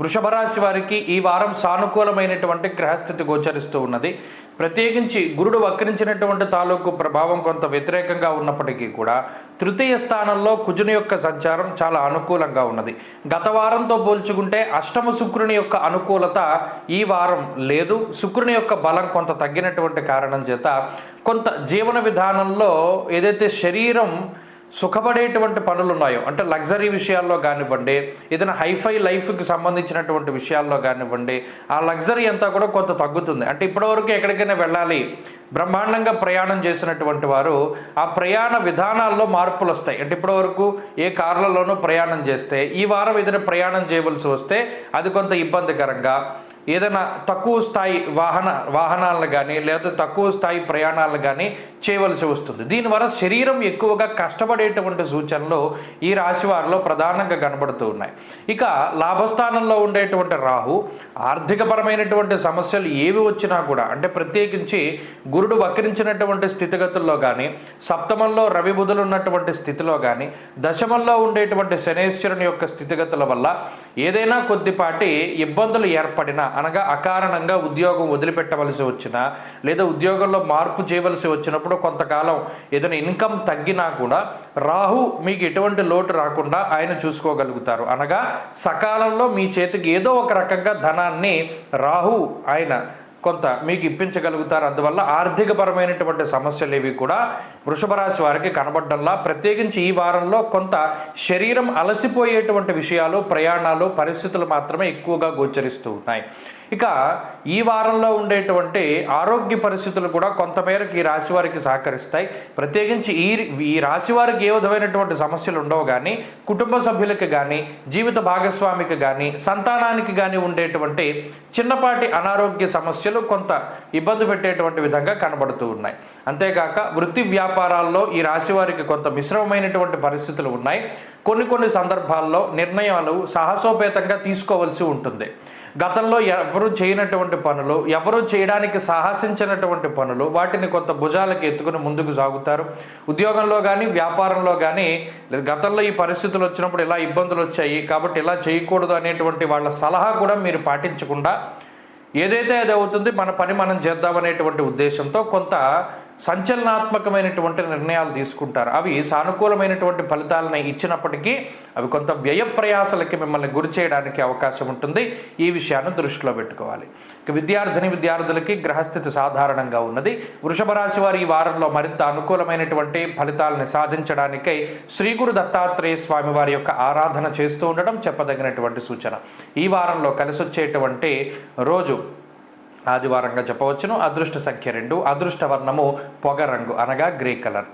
వృషభ రాశి వారికి ఈ వారం సానుకూలమైనటువంటి గ్రహస్థితి గోచరిస్తూ ఉన్నది. ప్రత్యేకించి గురుడు వక్రించినటువంటి తాలూకు ప్రభావం కొంత వ్యతిరేకంగా ఉన్నప్పటికీ కూడా తృతీయ స్థానంలో కుజుని యొక్క సంచారం చాలా అనుకూలంగా ఉన్నది. గత వారంతో పోల్చుకుంటే అష్టమ శుక్రుని యొక్క అనుకూలత ఈ వారం లేదు. శుక్రుని యొక్క బలం కొంత తగ్గినటువంటి కారణం చేత కొంత జీవన విధానంలో ఏదైతే శరీరం సుఖపడేటువంటి పనులు ఉన్నాయో అంటే లగ్జరీ విషయాల్లో కానివ్వండి ఏదైనా హైఫై లైఫ్కి సంబంధించినటువంటి విషయాల్లో కానివ్వండి ఆ లగ్జరీ అంతా కూడా కొంత తగ్గుతుంది. అంటే ఇప్పటివరకు ఎక్కడికైనా వెళ్ళాలి బ్రహ్మాండంగా ప్రయాణం చేసినటువంటి వారు ఆ ప్రయాణ విధానాల్లో మార్పులు వస్తాయి. అంటే ఇప్పటివరకు ఏ కార్లలోనూ ప్రయాణం చేస్తే ఈ వారం ఏదైనా ప్రయాణం చేయవలసి వస్తే అది కొంత ఇబ్బందికరంగా ఏదైనా తక్కువ స్థాయి వాహన వాహనాలను కానీ లేదా తక్కువ స్థాయి ప్రయాణాలను కానీ చేయవలసి వస్తుంది. దీనివల్ల శరీరం ఎక్కువగా కష్టపడేటువంటి సూచనలు ఈ రాశి వారిలో ప్రధానంగా కనబడుతూ ఉన్నాయి. ఇక లాభస్థానంలో ఉండేటువంటి రాహు ఆర్థికపరమైనటువంటి సమస్యలు ఏవి వచ్చినా కూడా అంటే ప్రత్యేకించి గురుడు వక్రించినటువంటి స్థితిగతుల్లో కానీ సప్తమంలో రవి బుధులు ఉన్నటువంటి స్థితిలో కానీ దశమంలో ఉండేటువంటి శనేశ్వరుని యొక్క స్థితిగతుల వల్ల ఏదైనా కొద్దిపాటి ఇబ్బందులు ఏర్పడినా అనగా అకారణంగా ఉద్యోగం వదిలిపెట్టవలసి వచ్చినా లేదా ఉద్యోగంలో మార్పు చేయవలసి వచ్చినప్పుడు కొంతకాలం ఏదైనా ఇన్కమ్ తగ్గినా కూడా రాహు మీకు ఎటువంటి లోటు రాకుండా ఆయన చూసుకోగలుగుతారు. అనగా సకాలంలో మీ చేతికి ఏదో ఒక రకంగా ధనాన్ని రాహు ఆయన కొంత మీకు ఇప్పించగలుగుతారు. అందువల్ల ఆర్థికపరమైనటువంటి సమస్యలు ఏవి కూడా వృషభ రాశి వారికి కనబడ్డంలా ప్రత్యేకించి ఈ వారంలో కొంత శరీరం అలసిపోయేటువంటి విషయాలు ప్రయాణాలు పరిస్థితులు మాత్రమే ఎక్కువగా గోచరిస్తూ ఉన్నాయి. ఇక ఈ వారంలో ఉండేటువంటి ఆరోగ్య పరిస్థితులు కూడా కొంతమేరకు ఈ రాశి వారికి సహకరిస్తాయి. ప్రత్యేకించి ఈ ఈ రాశి వారికి ఏ విధమైనటువంటి సమస్యలు ఉండవు కానీ కుటుంబ సభ్యులకు కానీ జీవిత భాగస్వామికి కానీ సంతానానికి కానీ ఉండేటువంటి చిన్నపాటి అనారోగ్య సమస్యలు కొంత ఇబ్బంది పెట్టేటువంటి విధంగా కనబడుతూ ఉన్నాయి. అంతేకాక వృత్తి వ్యాపారాల్లో ఈ రాశి వారికి కొంత మిశ్రమమైనటువంటి పరిస్థితులు ఉన్నాయి. కొన్ని కొన్ని సందర్భాల్లో నిర్ణయాలు సాహసోపేతంగా తీసుకోవాల్సి ఉంటుంది. గతంలో ఎవరు చేయనటువంటి పనులు ఎవరు చేయడానికి సాహసించినటువంటి పనులు వాటిని కొంత భుజాలకు ఎత్తుకుని ముందుకు సాగుతారు. ఉద్యోగంలో కానీ వ్యాపారంలో కానీ గతంలో ఈ పరిస్థితులు వచ్చినప్పుడు ఇలా ఇబ్బందులు వచ్చాయి. కాబట్టి ఇలా చేయకూడదు అనేటువంటి వాళ్ళ సలహా కూడా మీరు పాటించకుండా ఏదైతే అది అవుతుంది మన పని మనం చేద్దామనేటువంటి ఉద్దేశంతో కొంత సంచలనాత్మకమైనటువంటి నిర్ణయాలు తీసుకుంటారు. అవి సానుకూలమైనటువంటి ఫలితాలను ఇచ్చినప్పటికీ అవి కొంత వ్యయ ప్రయాసలకి మిమ్మల్ని గురి చేయడానికి అవకాశం ఉంటుంది. ఈ విషయాన్ని దృష్టిలో పెట్టుకోవాలి. ఇక విద్యార్థిని విద్యార్థులకి గ్రహస్థితి సాధారణంగా ఉన్నది. వృషభ రాశి వారి ఈ వారంలో మరింత అనుకూలమైనటువంటి ఫలితాలను సాధించడానికై శ్రీ గురు దత్తాత్రేయ స్వామి వారి యొక్క ఆరాధన చేస్తూ ఉండడం చెప్పదగినటువంటి సూచన. ఈ వారంలో కలిసొచ్చేటువంటి రోజు ఆదివారంగా చెప్పవచ్చును. అదృష్ట సంఖ్య రెండు. అదృష్ట వర్ణము పొగ రంగు అనగా గ్రే కలర్.